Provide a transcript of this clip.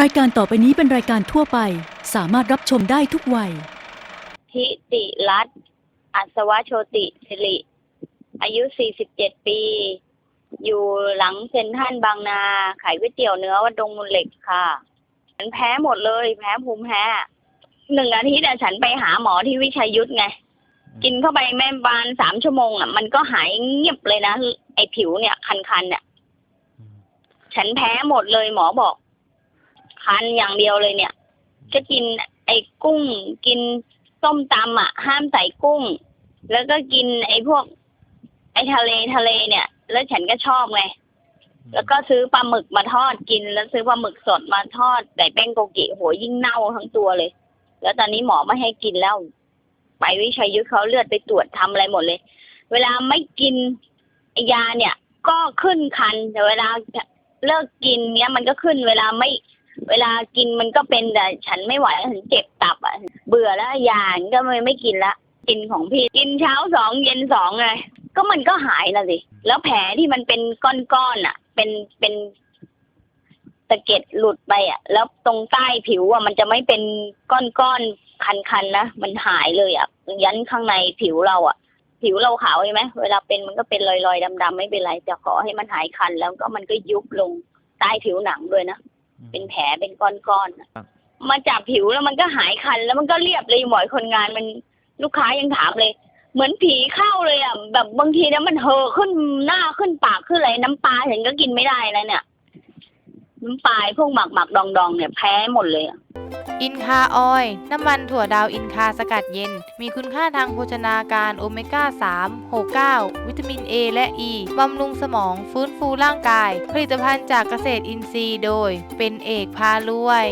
รายการต่อไปนี้เป็นรายการทั่วไป สามารถรับชมได้ทุกวัย ทิติรัตน์อัศวโชติสิริ อายุ 47 ปี อยู่หลังเซ็นทรัลบางนา ขายก๋วยเตี๋ยวเนื้อวัดดงมูลเหล็กค่ะ ฉันแพ้หมดเลย แพ้ภูมิแพ้หนึ่งอาทิตย์อะฉันไปหาหมอที่วิชัยยุทธไง กินเข้าไปแม่บานสามชั่วโมงอะมันก็หายเงียบเลยนะ ไอ้ผิวเนี่ย คันๆเนี่ย ฉันแพ้หมดเลยหมอบอก คันอย่างเดียวเลยเนี่ย จะกินไอ้กุ้ง กินส้มตำอะ ห้ามใส่กุ้ง แล้วก็กินไอ้พวก ไอ้ทะเลทะเลเนี่ย แล้วฉันก็ชอบไงแล้วก็ซื้อปลาหมึกมาทอดกิน แล้วซื้อปลาหมึกสดมาทอดใส่แป้งโกกิโหยิ่งเน่าทั้งตัวเลย แล้วตอนนี้หมอไม่ให้กินแล้ว ไปวิชัยยุทธเขาเลือดไปตรวจทำอะไรหมดเลย เวลาไม่กินไอ้ยาเนี่ย ก็ขึ้นคันแต่เวลาเลิกกินเนี้ยมันก็ขึ้นเวลาไม่ เวลากินมันก็เป็นแต่ฉันไม่ไหวฉันเจ็บตับอะ เบื่อแล้วยาก็ไม่ไม่กินละกินของพี่กินเช้าสองเย็นสองไงก็มันก็หายละสิแล้วแผลที่มันเป็นก้อนๆอะ เป็นเป็นตะเก็ดหลุดไปอะ แล้วตรงใต้ผิวอะมันจะไม่เป็นก้อนๆคันๆนะมันหายเลยอะยันข้างในผิวเราอะ ผิวเราขาวใช่ไหมเวลาเป็นมันก็เป็นรอยๆดำๆไม่เป็นไรแต่ขอให้มันหายคันแล้วก็มันก็ยุบลงใต้ผิวหนังด้วยนะ เป็นแผลเป็นก้อนๆน่ะครับมาจับผิวแล้วมันก็หายคัน แล้วมันก็เรียบเลยหมอยคนงานมันลูกค้ายังถามเลย เหมือนผีเข้าเลยอะแบบบางทีนะมันเห่อะขึ้นหน้าขึ้นปากขึ้นอะไรน้ำปลาฉันก็กินไม่ได้แล้วเนี่ยน้ำปลาพวกหมักหมักดองดองๆเนี่ยแพ้หมดเลยอะ อินคาออยล์น้ำมันถั่วดาวอินคาสกัดเย็น มีคุณค่าทางโภชนาการโอเมก้า 3 6 9 วิตามิน A และ E บำรุงสมองฟื้นฟูร่างกาย ผลิตภัณฑ์จากเกษตรอินทรีย์โดย เป็นเอกพารวย